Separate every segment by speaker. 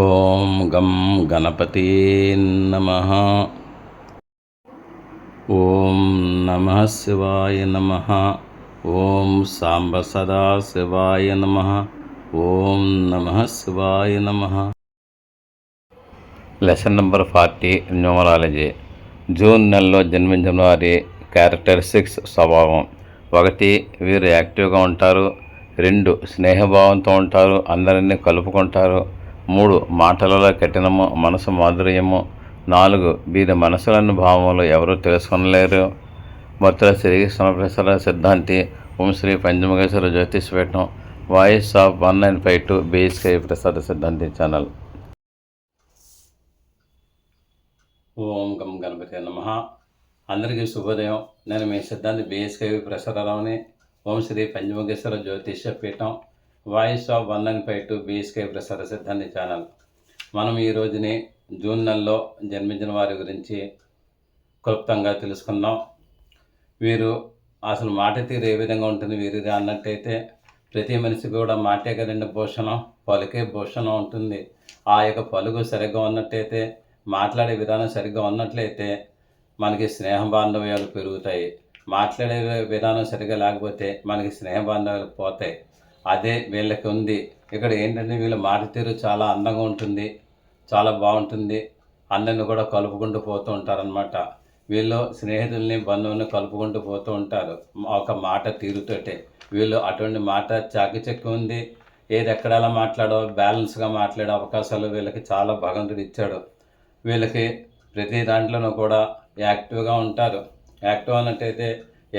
Speaker 1: ఓం గం గణపతి నమ. ఓం నమ శివాయ నమ. ఓం సాంబ సదా శివాయ నమ. ఓం నమ శివాయ నమ. Lesson number forty numerology. June నెలలో జన్మించిన వారి క్యారెక్టరిస్టిక్స్ స్వభావం. ఒకటి వీరు యాక్టివ్గా ఉంటారు. రెండు స్నేహభావంతో ఉంటారు. అందరినీ కలుపుకుంటారు. మూడు మాటలలో కఠినము మనసు మాధుర్యము నాలుగు వీరి మనసులను భావములు ఎవరు తెలుసుకొనలేరు. మొత్తల శ్రీకృష్ణ ప్రసాద సిద్ధాంతి ఓం Shri పంచమగేశ్వర జ్యోతిష్పీఠం voice of one nine five two BSK Prasada Siddhanti channel. ఓం గం గణపతి నమ. అందరికీ శుభోదయం. నేను మీ సిద్ధాంతి బిఎస్కే ప్రసాదరావుని ఓం శ్రీ పంచమగేశ్వర జ్యోతిష్య పీఠం voice of one nine five two BSK Prasara Siddhanti channel. మనం ఈ రోజుని జూన్ నెలలో జన్మించిన వారి గురించి క్లుప్తంగా తెలుసుకుందాం. వీరు అసలు మాట తీరు ఏ విధంగా ఉంటుంది వీరిది అన్నట్టయితే ప్రతి మనిషి కూడా మాటే కదండి భూషణం పలుకే భూషణం ఉంటుంది. ఆ యొక్క పలుకు సరిగ్గా ఉన్నట్టయితే మాట్లాడే విధానం సరిగ్గా ఉన్నట్లయితే మనకి స్నేహ బాంధవ్యాలు పెరుగుతాయి. మాట్లాడే విధానం సరిగ్గా లేకపోతే మనకి స్నేహ బాంధవ్యాలు పోతాయి. అదే వీళ్ళకి ఉంది. ఇక్కడ ఏంటంటే వీళ్ళ మాట తీరు చాలా అందంగా ఉంటుంది చాలా బాగుంటుంది. అందరిని కూడా కలుపుకుంటూ పోతూ ఉంటారనమాట వీళ్ళు స్నేహితుల్ని బంధువుల్ని కలుపుకుంటూ పోతూ ఉంటారు. ఒక మాట తీరుతోటే. వీళ్ళు అటువంటి మాట చాకచక్యం ఉంది. ఏది ఎక్కడలా మాట్లాడో బ్యాలెన్స్గా మాట్లాడే అవకాశాలు వీళ్ళకి చాలా భగవంతుడు ఇచ్చాడు. వీళ్ళకి ప్రతి దాంట్లోనూ కూడా యాక్టివ్గా ఉంటారు. యాక్టివ్ అన్నట్టయితే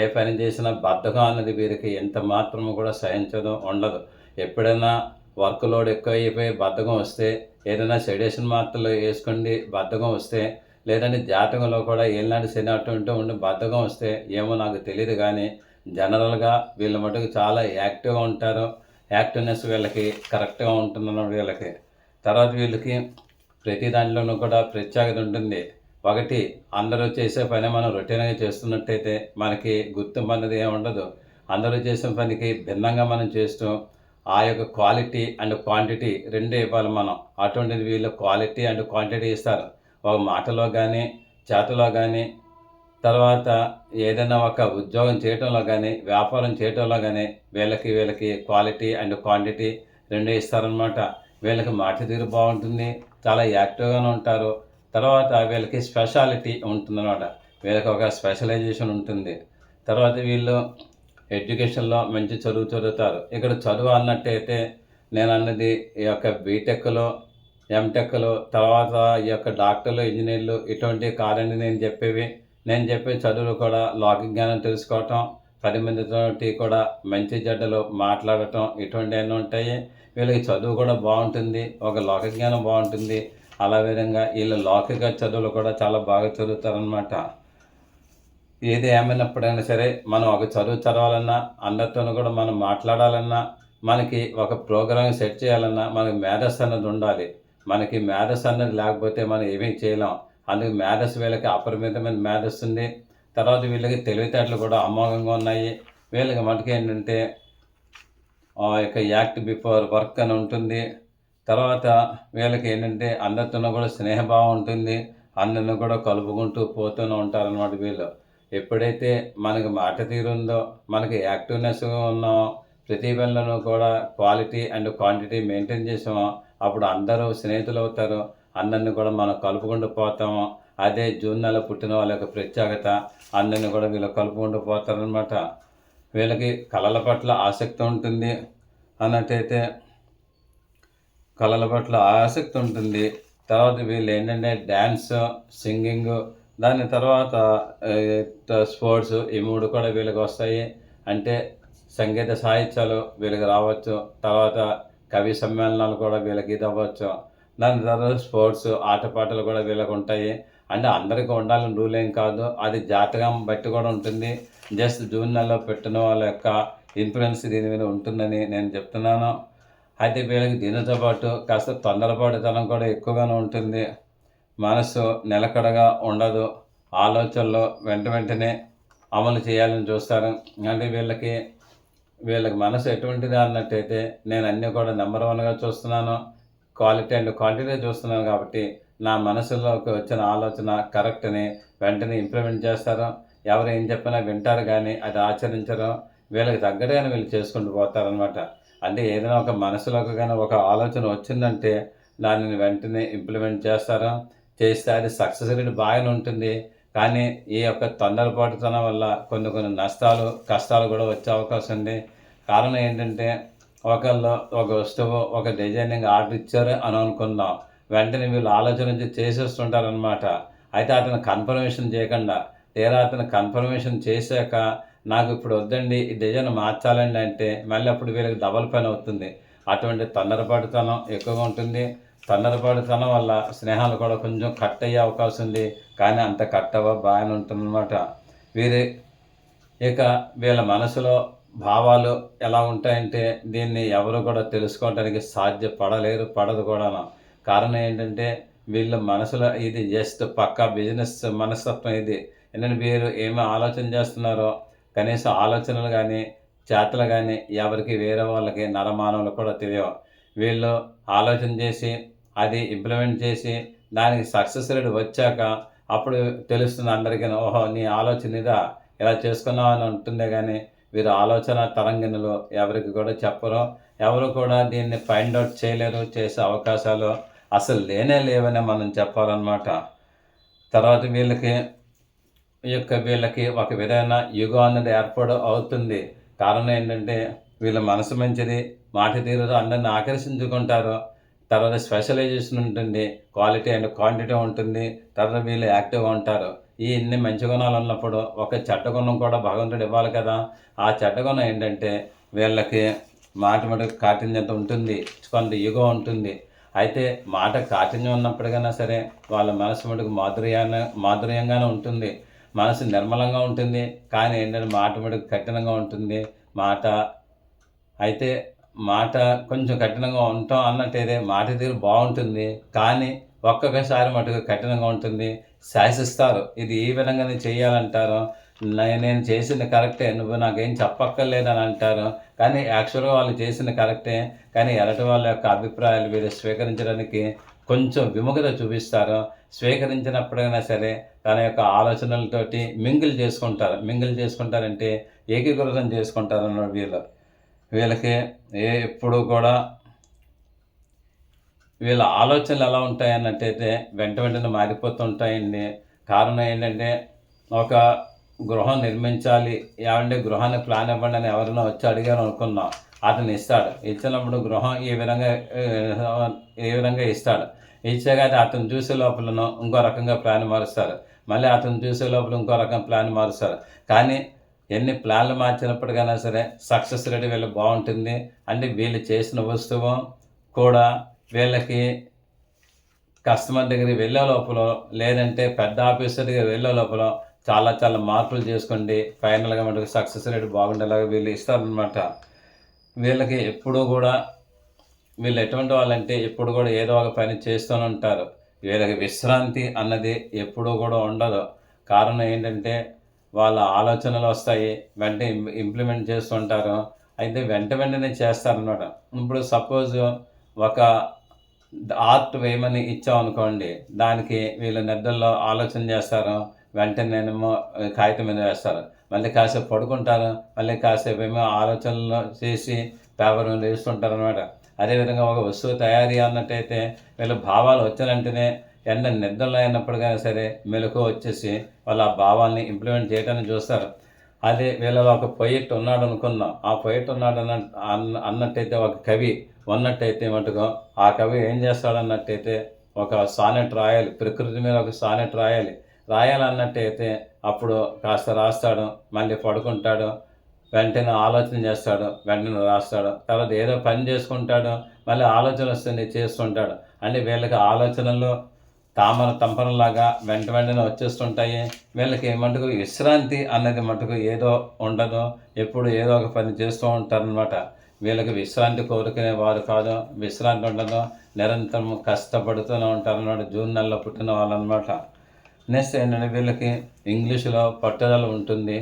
Speaker 1: ఏ పని చేసినా బద్ధకం అన్నది వీరికి ఎంత మాత్రము కూడా సహించదు ఉండదు. ఎప్పుడైనా వర్క్ లోడ్ ఎక్కువ అయిపోయి బద్ధకం వస్తే ఏదైనా సెడేషన్ మాత్రలు వేసుకోండి బద్ధకం వస్తే లేదంటే జాతకంలో కూడా ఏలాంటి శని అటువంటి ఉండి బద్ధకం వస్తే ఏమో నాకు తెలియదు కానీ జనరల్గా వీళ్ళ మటుకు చాలా యాక్టివ్గా ఉంటారు. యాక్టివ్నెస్ వీళ్ళకి కరెక్ట్గా ఉంటుంది వీళ్ళకి. తర్వాత వీళ్ళకి ప్రతి దాంట్లోనూ కూడా ప్రత్యేకత ఉంటుంది. ఒకటి అందరూ చేసే పని మనం రొటీన్గా చేస్తున్నట్టయితే మనకి గుర్తింపు అనేది ఏమి ఉండదు. అందరూ చేసే పనికి భిన్నంగా మనం చేస్తూ ఆ యొక్క క్వాలిటీ అండ్ క్వాంటిటీ రెండు ఇవ్వాలి మనం. అటువంటిది వీళ్ళు క్వాలిటీ అండ్ క్వాంటిటీ ఇస్తారు. ఒక మాటలో కానీ చేతలో కానీ తర్వాత ఏదైనా ఒక ఉద్యోగం చేయటంలో కానీ వ్యాపారం చేయటంలో కానీ వీళ్ళకి వీళ్ళకి క్వాలిటీ అండ్ క్వాంటిటీ రెండు ఇస్తారనమాట వీళ్ళకి మాట తీరు బాగుంటుంది చాలా యాక్టివ్గానే ఉంటారు. తర్వాత వీళ్ళకి స్పెషాలిటీ ఉంటుందన్నమాట. వీళ్ళకి ఒక స్పెషలైజేషన్ ఉంటుంది. తర్వాత వీళ్ళు ఎడ్యుకేషన్లో మంచి చదువు చదువుతారు. ఇక్కడ చదువు అన్నట్టయితే నేను అన్నది ఈ యొక్క బీటెక్లో ఎంటెక్లో తర్వాత ఈ యొక్క డాక్టర్లు ఇంజనీర్లు ఇటువంటి కాదండి నేను చెప్పేవి. నేను చెప్పే చదువులు కూడా లోక జ్ఞానం తెలుసుకోవటం పది మందితోటి కూడా మంచి జడ్డలు మాట్లాడటం ఇటువంటివన్నీ ఉంటాయి. వీళ్ళకి చదువు కూడా బాగుంటుంది. ఒక లోక జ్ఞానం బాగుంటుంది. అలా విధంగా వీళ్ళ లౌకిక చదువులు కూడా చాలా బాగా చదువుతారనమాట ఏది ఏమైనప్పుడైనా సరే మనం ఒక చదువు చదవాలన్నా అందరితోనూ కూడా మనం మాట్లాడాలన్నా మనకి ఒక ప్రోగ్రామ్ సెట్ చేయాలన్నా మనకి మేధస్సు అన్నది ఉండాలి. మనకి మేధస్సు అన్నది లేకపోతే మనం ఏమీ చేయలేం. అందుకు మేధస్సు వీళ్ళకి అపరిమితమైన మేధస్సు ఉంది. తర్వాత వీళ్ళకి తెలివితేటలు కూడా అమోఘంగా ఉన్నాయి. వీళ్ళకి మనకి ఏంటంటే ఆ యొక్క యాక్ట్ బిఫోర్ వర్క్ అని ఉంటుంది. తర్వాత వీళ్ళకి ఏంటంటే అందరితోనూ కూడా స్నేహభావం ఉంటుంది. అందరిని కూడా కలుపుకుంటూ పోతూనే ఉంటారనమాట వీళ్ళు. ఎప్పుడైతే మనకి మాట తీరుందో మనకి యాక్టివ్నెస్ ఉన్నామో ప్రతి పనిలోనూ కూడా క్వాలిటీ అండ్ క్వాంటిటీ మెయింటైన్ చేసామో అప్పుడు అందరూ స్నేహితులు అవుతారు. అందరిని కూడా మనం కలుపుకుంటూ పోతాము. అదే జూన్ నెల పుట్టిన వాళ్ళ యొక్క ప్రత్యేకత అందరిని కూడా వీళ్ళు కలుపుకుంటూ పోతారనమాట వీళ్ళకి కళల పట్ల ఆసక్తి ఉంటుంది. అన్నట్టయితే కళల పట్ల ఆసక్తి ఉంటుంది. తర్వాత వీళ్ళు ఏంటంటే డ్యాన్స్ సింగింగ్ దాని తర్వాత స్పోర్ట్స్ ఈ మూడు కూడా వీళ్ళకి వస్తాయి. అంటే సంగీత సాహిత్యాలు వీళ్ళకి రావచ్చు. తర్వాత కవి సమ్మేళనాలు కూడా వీళ్ళకి ఇది అవ్వచ్చు. దాని తర్వాత స్పోర్ట్స్ ఆటపాటలు కూడా వీళ్ళకి ఉంటాయి. అంటే అందరికీ ఉండాలని రూల్ ఏం కాదు. అది జాతకం బట్టి కూడా ఉంటుంది. జస్ట్ జూన్ నెలలో పెట్టిన వాళ్ళ యొక్క ఇన్ఫ్లుయెన్స్ దీని మీద ఉంటుందని నేను చెప్తున్నాను. అయితే వీళ్ళకి దీనితో పాటు కాస్త తొందరపాటుతనం కూడా ఎక్కువగానే ఉంటుంది. మనసు నిలకడగా ఉండదు. ఆలోచనలు వెంట వెంటనే అమలు చేయాలని చూస్తారు. అంటే వీళ్ళకి వీళ్ళకి మనసు ఎటువంటిది అన్నట్టయితే నేను అన్నీ కూడా నెంబర్ వన్గా చూస్తున్నాను. క్వాలిటీ అండ్ క్వాంటిటీ చూస్తున్నాను కాబట్టి నా మనసులోకి వచ్చిన ఆలోచన కరెక్ట్ అని వెంటనే ఇంప్లిమెంట్ చేస్తారు. ఎవరు ఏం చెప్పినా వింటారు కానీ అది ఆచరించరు. వీళ్ళకి తగ్గట్టుగానే వీళ్ళు చేసుకుంటూ పోతారనమాట అంటే ఏదైనా ఒక మనసులోకి కానీ ఒక ఆలోచన వచ్చిందంటే దానిని వెంటనే ఇంప్లిమెంట్ చేస్తారు? చేస్తే అది సక్సెస్ రేట్ బాగానే ఉంటుంది. కానీ ఈ యొక్క తొందరపాటుతనం వల్ల కొన్ని కొన్ని నష్టాలు కష్టాలు కూడా వచ్చే అవకాశం ఉంది. కారణం ఏంటంటే ఒకళ్ళు ఒక వస్తువు ఒక డిజైనింగ్ ఆర్డర్ ఇచ్చారు అని అనుకుందాం. వెంటనే వీళ్ళు ఆలోచన నుంచి చేసేస్తుంటారనమాట అయితే అతను కన్ఫర్మేషన్ చేయకుండా తీరా అతను కన్ఫర్మేషన్ చేశాక నాకు ఇప్పుడు వద్దండి ఈ డిజైన్ మార్చాలండి అంటే మళ్ళీ అప్పుడు వీళ్ళకి డబల్ పని అవుతుంది. అటువంటి తొందరపాటుతనం ఎక్కువగా ఉంటుంది. తొందరపాటుతనం వల్ల స్నేహాలు కూడా కొంచెం కట్ అయ్యే అవకాశం ఉంది. కానీ అంత కట్ అవ్వ బాగానే ఉంటుందన్నమాట. వీరి ఇక వీళ్ళ మనసులో భావాలు ఎలా ఉంటాయంటే దీన్ని ఎవరు కూడా తెలుసుకోవడానికి సాధ్యపడలేరు పడదు కూడా కారణం ఏంటంటే వీళ్ళ మనసులో ఇది జస్ట్ పక్కా బిజినెస్ మనస్తత్వం ఇది. ఎందుకంటే వీరు ఏమి ఆలోచన చేస్తున్నారో కనీసం ఆలోచనలు కానీ చేతలు కానీ ఎవరికి వేరే వాళ్ళకి నరమానవులు కూడా తెలియవు. వీళ్ళు ఆలోచన చేసి అది ఇంప్లిమెంట్ చేసి దానికి సక్సెస్ రేట్ వచ్చాక అప్పుడు తెలుస్తుంది అందరికీ ఓహో నీ ఆలోచన ఇదా ఇలా చేసుకున్నావు అని ఉంటుందే కానీ వీరు ఆలోచన తరంగిణలు ఎవరికి కూడా చెప్పరు. ఎవరు కూడా దీన్ని ఫైండ్ అవుట్ చేయలేరు చేసే అవకాశాలు అసలు లేనే లేవని మనం చెప్పాలన్నమాట. తర్వాత వీళ్ళకి యొక్క వీళ్ళకి ఒక విధమైన యుగం అన్నది ఏర్పాటు అవుతుంది. కారణం ఏంటంటే వీళ్ళ మనసు మంచిది మాట తీరుతో అందరిని ఆకర్షించుకుంటారు. తర్వాత స్పెషలైజేషన్ ఉంటుంది క్వాలిటీ అండ్ క్వాంటిటీ ఉంటుంది తర్వాత వీళ్ళు యాక్టివ్గా ఉంటారు. ఈ ఇన్ని మంచి గుణాలు ఉన్నప్పుడు ఒక చెడ్డ గుణం కూడా భగవంతుడు ఇవ్వాలి కదా. ఆ చెడ్డ గుణం ఏంటంటే వీళ్ళకి మాట మాట కాఠిన్యత ఉంటుంది కొంత యుగం ఉంటుంది. అయితే మాట కాఠిన్యం ఉన్నప్పటికైనా సరే వాళ్ళ మనసు మటుకు మాధుర్యాన్ని మాధుర్యంగానే ఉంటుంది. మనసు నిర్మలంగా ఉంటుంది కానీ ఏంటంటే మాట మటుకు కఠినంగా ఉంటుంది. మాట అయితే మాట కొంచెం కఠినంగా ఉంటాం అన్నట్టయితే మాట తీరు బాగుంటుంది కానీ ఒక్కొక్కసారి మటుకు కఠినంగా ఉంటుంది. శాసిస్తారు. ఇది ఈ విధంగానే చేయాలంటారు? నేను చేసింది కరెక్టే నువ్వు నాకేం చెప్పక్కర్లేదని అంటారు. కానీ యాక్చువల్గా వాళ్ళు చేసింది కరెక్టే కానీ ఎరటి వాళ్ళ యొక్క అభిప్రాయాలు వీరు స్వీకరించడానికి కొంచెం విముఖత చూపిస్తారు. స్వీకరించినప్పుడైనా సరే తన యొక్క ఆలోచనలతోటి మింగిల్ చేసుకుంటారు. మింగిల్ చేసుకుంటారంటే ఏకీకృతం చేసుకుంటారు అన్న వీళ్ళు. వీళ్ళకి ఏ ఎప్పుడు కూడా వీళ్ళ ఆలోచనలు ఎలా ఉంటాయి అన్నట్టయితే వెంట వెంటనే మారిపోతుంటాయండి. కారణం ఏంటంటే ఒక గృహం నిర్మించాలి. ఏమంటే గృహాన్ని ప్లాన్ ఇవ్వండి అని ఎవరైనా వచ్చి అడిగారు అనుకున్నాం అతను ఇస్తాడు. ఇచ్చినప్పుడు గృహం ఈ విధంగా ఏ విధంగా ఇస్తాడు. ఇచ్చాక అతను చూసే లోపలను ఇంకో రకంగా ప్లాన్ మారుస్తారు. మళ్ళీ అతను చూసే లోపల ఇంకో రకం ప్లాన్ మారుస్తారు. కానీ ఎన్ని ప్లాన్లు మార్చినప్పటికైనా సరే సక్సెస్ రేట్ వీళ్ళు బాగుంటుంది. అంటే వీళ్ళు చేసిన వస్తువు కూడా వీళ్ళకి కస్టమర్ దగ్గరికి వెళ్ళే లోపల లేదంటే పెద్ద ఆఫీసర్ దగ్గర వెళ్ళే లోపల చాలా చాలా మార్పులు చేసుకోండి. ఫైనల్గా మనకు సక్సెస్ రేట్ బాగుండేలాగా వీళ్ళు ఇస్తారనమాట వీళ్ళకి ఎప్పుడూ కూడా వీళ్ళు ఎటువంటి వాళ్ళంటే ఎప్పుడు కూడా ఏదో ఒక పని చేస్తూనే ఉంటారు. వీళ్ళకి విశ్రాంతి అన్నది ఎప్పుడూ కూడా ఉండదు. కారణం ఏంటంటే వాళ్ళ ఆలోచనలు వస్తాయి వెంటనే ఇంప్లిమెంట్ చేస్తుంటారు. అయితే వెంట వెంటనే చేస్తారనమాట ఇప్పుడు సపోజ్ ఒక ఆర్ట్ వేయమని ఇచ్చామనుకోండి దానికి వీళ్ళు నిద్రలో ఆలోచన చేస్తారు వెంటనేమో కాగితం మీద వేస్తారు. మళ్ళీ కాసేపు పడుకుంటారు మళ్ళీ కాసేపు ఏమో ఆలోచనలు చేసి పేపర్ మీద వేస్తుంటారు అనమాట అదేవిధంగా ఒక వస్తువు తయారీ అన్నట్టయితే వీళ్ళ భావాలు వచ్చినంటేనే ఎండ నిద్రలో అయినప్పటికైనా సరే మెలకు వచ్చేసి వాళ్ళ ఆ భావాల్ని ఇంప్లిమెంట్ చేయడానికి చూస్తారు. అదే వీళ్ళలో ఒక పొయిట్ ఉన్నాడు అనుకున్నాం ఆ పొయిట్ ఉన్నాడు అన్న అన్నట్టయితే ఒక కవి ఉన్నట్టయితే మటుకు ఆ కవి ఏం చేస్తాడన్నట్టయితే ఒక సానెట్ రాయాలి ప్రకృతి మీద ఒక సానెట్ రాయాలి. రాయాలన్నట్టయితే అప్పుడు కాస్త రాస్తాడు మళ్ళీ పడుకుంటాడు వెంటనే ఆలోచన చేస్తాడు వెంటనే రాస్తాడు. తర్వాత ఏదో పని చేసుకుంటాడు మళ్ళీ ఆలోచన వస్తుంది చేస్తుంటాడు. అంటే వీళ్ళకి ఆలోచనలు తామర తంపరలాగా వెంట వెంటనే వచ్చేస్తుంటాయి. వీళ్ళకి మటుకు విశ్రాంతి అన్నది మటుకు ఏదో ఉండదు. ఎప్పుడు ఏదో ఒక పని చేస్తూ ఉంటారనమాట వీళ్ళకి విశ్రాంతి కోరుకునే వారు కాదు. విశ్రాంతి ఉండదు. నిరంతరం కష్టపడుతూనే ఉంటారన్నమాట. జూన్ నెలలో పుట్టిన వాళ్ళు అనమాట నెక్స్ట్ ఏంటంటే వీళ్ళకి ఇంగ్లీషులో పట్టుదల ఉంటుంది.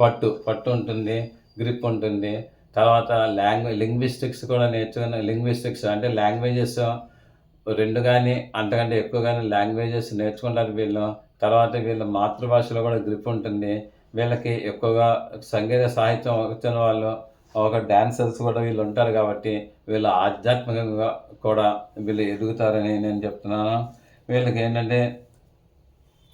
Speaker 1: పట్టు పట్టు ఉంటుంది గ్రిప్ ఉంటుంది. తర్వాత లాంగ్వేజ్ లింగ్విస్టిక్స్ కూడా నేర్చుకున్న లింగ్విస్టిక్స్ అంటే లాంగ్వేజెస్ రెండు కానీ అంతకంటే ఎక్కువ కానీ లాంగ్వేజెస్ నేర్చుకుంటారు వీళ్ళు. తర్వాత వీళ్ళ మాతృభాషలో కూడా గ్రిప్ ఉంటుంది. వీళ్ళకి ఎక్కువగా సంగీత సాహిత్యం వచ్చిన వాళ్ళు ఒక డాన్సర్స్ కూడా వీళ్ళు ఉంటారు కాబట్టి వీళ్ళు ఆధ్యాత్మికంగా కూడా వీళ్ళు ఎదుగుతారని నేను చెప్తున్నాను. వీళ్ళకి ఏంటంటే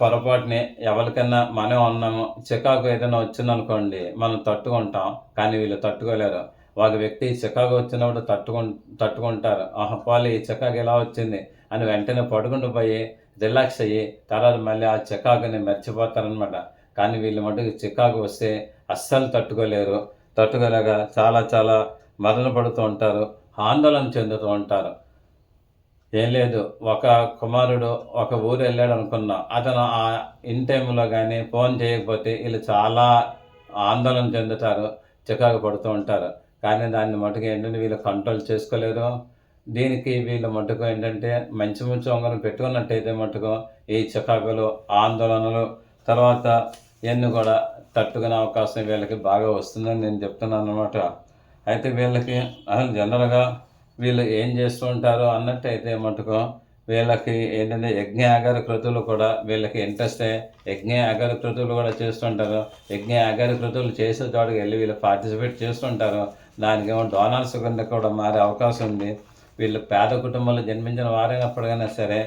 Speaker 1: పొరపాటుని ఎవరికైనా మనం ఉన్నాము. చికాకు ఏదైనా వచ్చిందనుకోండి మనం తట్టుకుంటాం. కానీ వీళ్ళు తట్టుకోలేరు. ఒక వ్యక్తి చికాకు వచ్చినప్పుడు తట్టుకు తట్టుకుంటారు. ఆహా పోలే ఈ చికాకు ఎలా వచ్చింది? అని వెంటనే పడుకుంటూ పోయి రిలాక్స్ అయ్యి తర్వాత మళ్ళీ ఆ చికాకుని మర్చిపోతారనమాట. కానీ వీళ్ళు మటుకు చికాకు వస్తే అస్సలు తట్టుకోలేరు. తట్టుకోలేక చాలా చాలా మదన పడుతూ ఉంటారు. ఆందోళన చెందుతూ ఉంటారు. ఏం లేదు. ఒక కుమారుడు ఒక ఊరు వెళ్ళాడు అనుకున్నా అతను ఆ ఇన్ టైంలో కానీ ఫోన్ చేయకపోతే వీళ్ళు చాలా ఆందోళన చెందుతారు చికాకు పడుతూ ఉంటారు. కానీ దాన్ని మటుకు ఏంటంటే వీళ్ళు కంట్రోల్ చేసుకోలేరు. దీనికి వీళ్ళ మటుకు ఏంటంటే మంచి మంచి ఉంగరం పెట్టుకున్నట్టయితే మటుకు ఈ చికాకులు ఆందోళనలు తర్వాత ఇవన్నీ కూడా తట్టుకునే అవకాశం వీళ్ళకి బాగా వస్తుందని నేను చెప్తున్నాను అనమాట అయితే వీళ్ళకి అసలు జనరల్గా వీళ్ళు ఏం చేస్తూ ఉంటారు అన్నట్టయితే మటుకు వీళ్ళకి ఏంటంటే యజ్ఞ ఆగార కృతులు కూడా వీళ్ళకి ఇంట్రెస్టే యజ్ఞ ఆగార కృతులు కూడా చేస్తుంటారు. యజ్ఞ ఆగార కృతులు చేసే చోటుకి వెళ్ళి వీళ్ళు పార్టిసిపేట్ చేస్తుంటారు. దానికేమో డోనర్స్ కింద కూడా మారే అవకాశం ఉంది. వీళ్ళు పేద కుటుంబంలో జన్మించిన వారైనప్పటికైనా సరే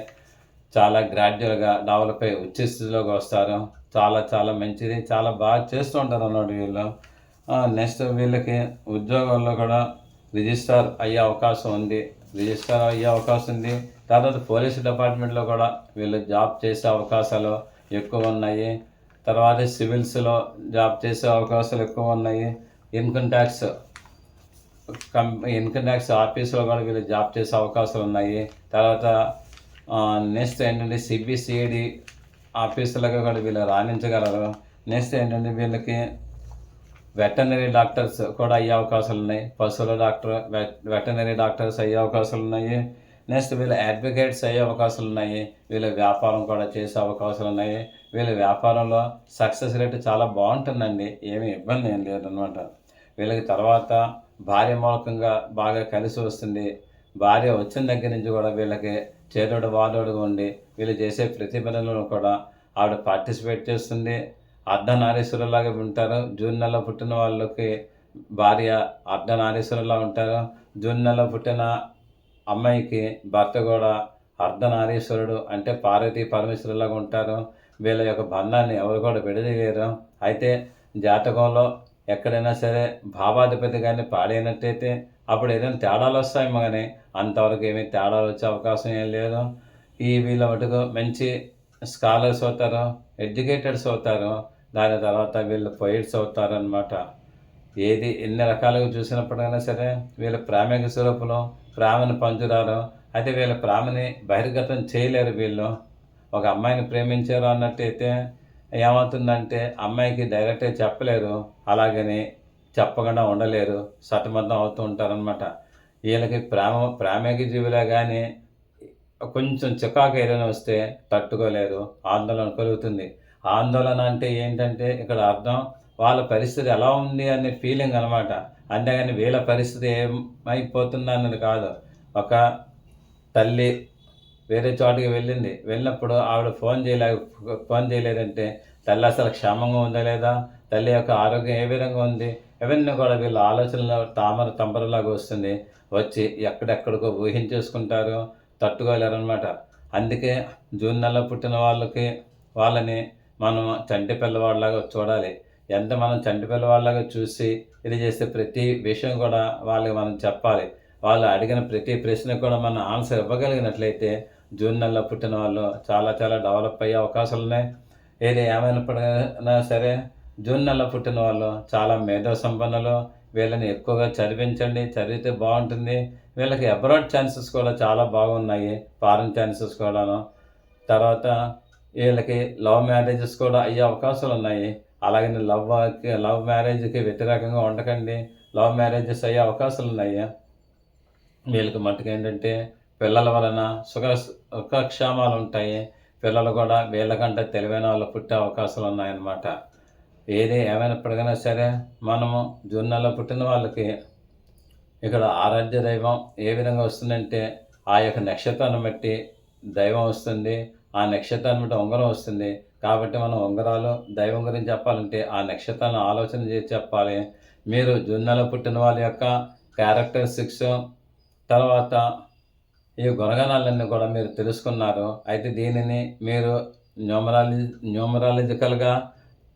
Speaker 1: చాలా గ్రాడ్యువల్గా డెవలప్ అయ్యి ఉచ్చ స్థితిలోకి వస్తారు. చాలా చాలా మంచిది. చాలా బాగా చేస్తూ ఉంటారు అన్నమాట వీళ్ళు. నెక్స్ట్ వీళ్ళకి ఉద్యోగాల్లో కూడా రిజిస్టార్ అయ్యే అవకాశం ఉంది. రిజిస్టార్ అయ్యే అవకాశం ఉంది. తర్వాత పోలీస్ డిపార్ట్మెంట్లో కూడా వీళ్ళు జాబ్ చేసే అవకాశాలు ఎక్కువ ఉన్నాయి. తర్వాత సివిల్స్లో జాబ్ చేసే అవకాశాలు ఎక్కువ ఉన్నాయి. Income tax cum income tax ఆఫీస్లో కూడా వీళ్ళు జాబ్ చేసే అవకాశాలు ఉన్నాయి. తర్వాత నెక్స్ట్ ఏంటంటే సిబిసిఐడి ఆఫీసులకు కూడా వీళ్ళు రాణించగలరు. నెక్స్ట్ ఏంటంటే వీళ్ళకి వెటనరీ డాక్టర్స్ కూడా అయ్యే అవకాశాలు ఉన్నాయి. పశువుల డాక్టర్ వెటనరీ డాక్టర్స్ అయ్యే అవకాశాలు ఉన్నాయి. నెక్స్ట్ వీళ్ళ అడ్వకేట్స్ అయ్యే అవకాశాలు ఉన్నాయి. వీళ్ళ వ్యాపారం కూడా చేసే అవకాశాలు ఉన్నాయి. వీళ్ళ వ్యాపారంలో సక్సెస్ రేట్ చాలా బాగుంటుందండి. ఏమీ ఇబ్బంది ఏం లేదనమాట వీళ్ళకి తర్వాత భార్య మూలకంగా బాగా కలిసి వస్తుంది. భార్య వచ్చిన దగ్గర నుంచి కూడా వీళ్ళకి చేదోడు వాదోడుగా ఉండి వీళ్ళు చేసే ప్రతి పనులను కూడా ఆవిడ పార్టిసిపేట్ చేస్తుంది. అర్ధనారీశ్వరులాగా ఉంటారు. జూన్ నెల పుట్టిన వాళ్ళకి భార్య అర్ధనారీశ్వరులా ఉంటారు. జూన్ నెల పుట్టిన అమ్మాయికి భర్త కూడా అర్ధనారీశ్వరుడు అంటే పార్వతీ పరమేశ్వరులాగా ఉంటారు. వీళ్ళ యొక్క బంధాన్ని ఎవరు కూడా విడదీయలేరు. అయితే జాతకంలో ఎక్కడైనా సరే భావాధిపతి కానీ పాడైనట్టయితే అప్పుడు ఏదైనా తేడాలు వస్తాయేమో కానీ అంతవరకు ఏమీ తేడాలు వచ్చే అవకాశం ఏం లేదు. ఈ వీళ్ళ మటుకు మంచి స్కాలర్స్ అవుతారు ఎడ్యుకేటెడ్స్ అవుతారు. దాని తర్వాత వీళ్ళు పొయిట్స్ అవుతారనమాట ఏది ఎన్ని రకాలుగా చూసినప్పుడైనా సరే వీళ్ళ ప్రామిక స్వరూపులు ప్రేమను పంచుతారు అయితే వీళ్ళ ప్రేమని బహిర్గతం చేయలేరు వీళ్ళు. ఒక అమ్మాయిని ప్రేమించారు అన్నట్టయితే ఏమవుతుందంటే అమ్మాయికి డైరెక్ట్గా చెప్పలేరు అలాగని చెప్పకుండా ఉండలేరు సతమతం అవుతూ ఉంటారనమాట వీళ్ళకి ప్రేమ ప్రేమిక జీవులే కానీ కొంచెం చికాకు ఏదైనా వస్తే తట్టుకోలేరు ఆందోళన కలుగుతుంది. ఆందోళన అంటే ఏంటంటే ఇక్కడ అర్థం వాళ్ళ పరిస్థితి ఎలా ఉంది అనే ఫీలింగ్ అనమాట అంతేగాని వీళ్ళ పరిస్థితి ఏమైపోతుంది అన్నది కాదు. ఒక తల్లి వేరే చోటుకి వెళ్ళింది. వెళ్ళినప్పుడు ఆవిడ ఫోన్ చేయలే ఫోన్ చేయలేదంటే తల్లి అసలు క్షేమంగా ఉందా లేదా? తల్లి యొక్క ఆరోగ్యం ఏ విధంగా ఉంది? ఇవన్నీ కూడా వీళ్ళ ఆలోచనలో తామర తంబరలాగా వస్తుంది. వచ్చి ఎక్కడెక్కడికో ఊహించేసుకుంటారు తట్టుకోలేరనమాట అందుకే జూన్ నెల పుట్టిన వాళ్ళకి వాళ్ళని మనం చంటి పిల్లవాడిలాగా చూడాలి. ఎంత మనం చంటి పిల్లవాడిలాగా చూసి ఇది చేస్తే ప్రతి విషయం కూడా వాళ్ళకి మనం చెప్పాలి. వాళ్ళు అడిగిన ప్రతి ప్రశ్నకు కూడా మనం ఆన్సర్ ఇవ్వగలిగినట్లయితే జూన్ నెలలో పుట్టిన వాళ్ళు చాలా చాలా డెవలప్ అయ్యే అవకాశాలు ఉన్నాయి. ఏది ఏమైనప్పటికైనా సరే జూన్ నెలలో పుట్టిన వాళ్ళు చాలా మేధో సంపన్నులు. వీళ్ళని ఎక్కువగా చదివించండి చదివితే బాగుంటుంది. వీళ్ళకి అబ్రాడ్ ఛాన్సెస్ కూడా చాలా బాగున్నాయి ఫారెన్ ఛాన్సెస్ కూడాను. తర్వాత వీళ్ళకి లవ్ మ్యారేజెస్ కూడా అయ్యే అవకాశాలు ఉన్నాయి. అలాగే లవ్ లవ్ మ్యారేజ్కి వ్యతిరేకంగా ఉండకండి. లవ్ మ్యారేజెస్ అయ్యే అవకాశాలు ఉన్నాయి. వీళ్ళకి మట్టుకు ఏంటంటే పిల్లల వలన సుఖ సుఖక్షేమాలు ఉంటాయి. పిల్లలు కూడా వీళ్ళకంటే తెలివైన వాళ్ళు పుట్టే అవకాశాలు ఉన్నాయన్నమాట. ఏది ఏమైనప్పటికైనా సరే మనము జూన్ నెలలో పుట్టిన వాళ్ళకి ఇక్కడ ఆరాధ్య దైవం ఏ విధంగా వస్తుందంటే ఆ యొక్క నక్షత్రాన్ని బట్టి దైవం వస్తుంది. ఆ నక్షత్రాన్ని బట్టి ఉంగరం వస్తుంది. కాబట్టి మనం ఉంగరాలు దైవం గురించి చెప్పాలంటే ఆ నక్షత్రాలను ఆలోచన చేసి చెప్పాలి. మీరు జున్నలో పుట్టిన వాళ్ళ యొక్క క్యారెక్టరిస్టిక్స్ తర్వాత ఈ గుణగణాలన్నీ కూడా మీరు తెలుసుకున్నారు. అయితే దీనిని మీరు న్యూమరాలజీ న్యూమరాలజికల్గా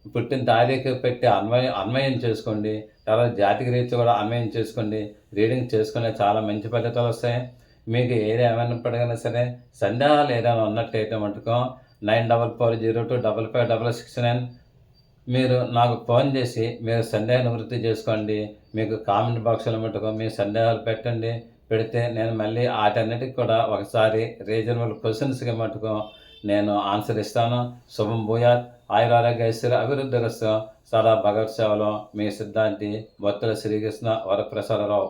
Speaker 1: పుట్టిన తారీఖు పెట్టి అన్వయం అన్వయం చేసుకోండి. తర్వాత జాతికి రీతి కూడా అన్వయం చేసుకోండి. రీడింగ్ చేసుకునే చాలా మంచి ఫలితాలు వస్తాయి. మీకు ఏది ఏమైనప్పటికైనా సరే సందేహాలు ఏదైనా ఉన్నట్టయితే మటుకు nine double four zero two double five double six nine మీరు నాకు ఫోన్ చేసి మీరు సందేహ నివృత్తి చేసుకోండి. మీకు కామెంట్ బాక్స్లో మటుకు మీ సందేహాలు పెట్టండి. పెడితే నేను మళ్ళీ వాటన్నిటికి కూడా ఒకసారి రీజనబుల్ క్వశ్చన్స్కి మటుకు నేను ఆన్సర్ ఇస్తాను. శుభం భూయాత్ ఆయుర ఐశ్వర్య అభివృద్ధి రస్తు సదా భగవత్ సేవలో మీ సిద్ధాంతి భక్తుల శ్రీకృష్ణ వరప్రసాదరావు.